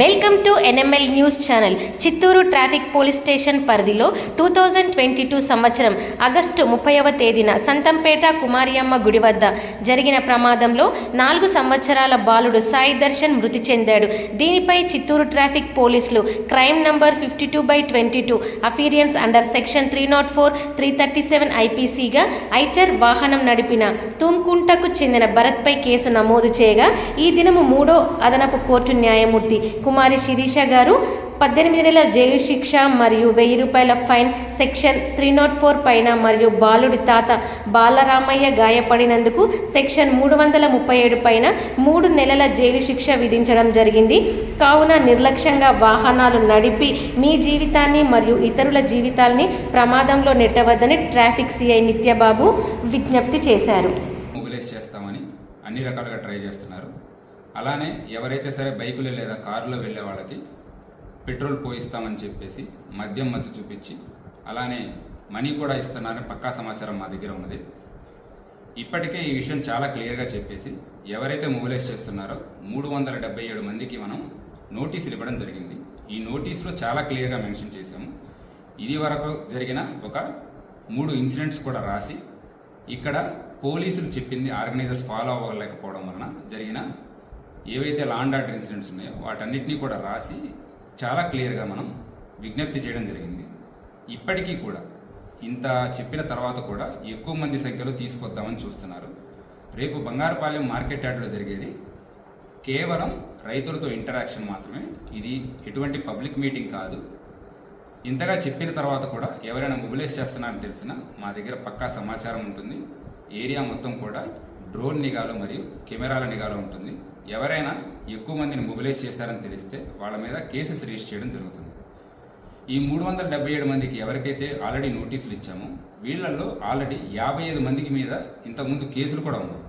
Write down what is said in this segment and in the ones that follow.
Welcome to NML news channel. Chittoor traffic police station పరిధిలో two thousand twenty two సంవత్సరం ఆగస్టు ముప్పైవ తేదీన సంతంపేట కుమారియమ్మ గుడి వద్ద జరిగిన ప్రమాదంలో నాలుగు సంవత్సరాల బాలుడు సాయి దర్శన్ మృతి చెందాడు. దీనిపై చిత్తూరు ట్రాఫిక్ పోలీసులు crime number fifty two by twenty two అఫీరియన్స్ under section three not four three thirty seven ఐపీసీగా Eicher వాహనం నడిపిన తుమ్కుంటకు చెందిన భరత్పై కేసు నమోదు చేయగా ఈ దినము మూడో అదనపు కోర్టు న్యాయమూర్తి కుమారి శిరీష గారు పద్దెనిమిది నెలల జైలు శిక్ష మరియు వెయ్యి రూపాయల fine section three not four పైన మరియు బాలుడి తాత బాలరామయ్య గాయపడినందుకు సెక్షన్ మూడు వందల ముప్పై ఏడు పైన మూడు నెలల జైలు శిక్ష విధించడం జరిగింది. కావున నిర్లక్ష్యంగా వాహనాలు నడిపి మీ జీవితాన్ని మరియు ఇతరుల జీవితాల్ని ప్రమాదంలో నెట్టవద్దని ట్రాఫిక్ సిఐ నిత్యబాబు విజ్ఞప్తి చేశారు. చేస్తామని అన్ని రకాలుగా ట్రై చేస్తున్నారు. అలానే ఎవరైతే సరే బైకులు లేదా కారులో వెళ్ళే వాళ్ళకి పెట్రోల్ పోయిస్తామని చెప్పేసి మద్యం మత్తు చూపించి అలానే మనీ కూడా ఇస్తున్నారని పక్కా సమాచారం మా దగ్గర ఉన్నది. ఇప్పటికే ఈ విషయం చాలా క్లియర్గా చెప్పేసి ఎవరైతే మొబిలైజ్ చేస్తున్నారో మూడు వందల డెబ్బై ఏడు మందికి మనం నోటీసులు ఇవ్వడం జరిగింది. ఈ నోటీసులో చాలా క్లియర్గా మెన్షన్ చేశాము. ఇది వరకు జరిగిన ఒక మూడు ఇన్సిడెంట్స్ కూడా రాసి ఇక్కడ పోలీసులు చెప్పింది ఆర్గనైజర్స్ ఫాలో అవ్వలేకపోవడం వలన జరిగిన ఏవైతే లాండ్ ఆర్డర్ ఇన్సిడెంట్స్ ఉన్నాయో వాటన్నిటినీ కూడా రాసి చాలా క్లియర్గా మనం విజ్ఞప్తి చేయడం జరిగింది. ఇప్పటికీ కూడా ఇంత చెప్పిన తర్వాత కూడా ఎక్కువ మంది సంఖ్యలో తీసుకొద్దామని చూస్తున్నారు. రేపు బంగారుపాలెం మార్కెట్ యార్డ్లో జరిగేది కేవలం రైతులతో ఇంటరాక్షన్ మాత్రమే. ఇది ఎటువంటి పబ్లిక్ మీటింగ్ కాదు. ఇంతగా చెప్పిన తర్వాత కూడా ఎవరైనా మొబిలైజ్ చేస్తున్నారని తెలిసిన మా దగ్గర పక్కా సమాచారం ఉంటుంది. ఏరియా మొత్తం కూడా డ్రోన్ నిఘాలో మరియు కెమెరాల నిఘాలో ఉంటుంది. ఎవరైనా ఎక్కువ మందిని మొబిలైజ్ చేశారని తెలిస్తే వాళ్ళ మీద కేసెస్ రిజిస్టర్ చేయడం జరుగుతుంది. ఈ మూడు వందల డెబ్బై ఏడు మందికి ఎవరికైతే ఆల్రెడీ నోటీసులు ఇచ్చామో వీళ్ళల్లో ఆల్రెడీ యాభై ఐదు మందికి మీద ఇంతకుముందు కేసులు కూడా ఉన్నాయి.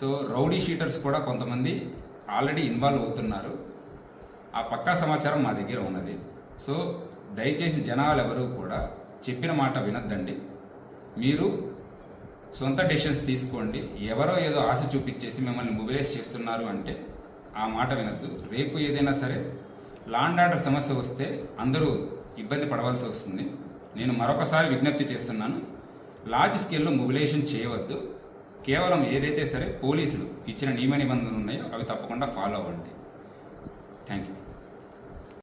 సో రౌడీ షీటర్స్ కూడా కొంతమంది ఆల్రెడీ ఇన్వాల్వ్ అవుతున్నారు. ఆ పక్కా సమాచారం మా దగ్గర ఉన్నది. సో దయచేసి జనాలు ఎవరు కూడా చెప్పిన మాట వినొద్దండి. మీరు సొంత డెసిషన్స్ తీసుకోండి. ఎవరో ఏదో ఆశ చూపించేసి మిమ్మల్ని మొబిలైజ్ చేస్తున్నారు అంటే ఆ మాట వినద్దు. రేపు ఏదైనా సరే లాండ్ ఆర్డర్ సమస్య వస్తే అందరూ ఇబ్బంది పడవలసి వస్తుంది. నేను మరొకసారి విజ్ఞప్తి చేస్తున్నాను. లార్జ్ స్కేల్లో మొబిలైజేషన్ చేయవద్దు. కేవలం ఏదైతే సరే పోలీసులు ఇచ్చిన నియమ నిబంధనలు ఉన్నాయో అవి తప్పకుండా ఫాలో అవ్వండి. Thank you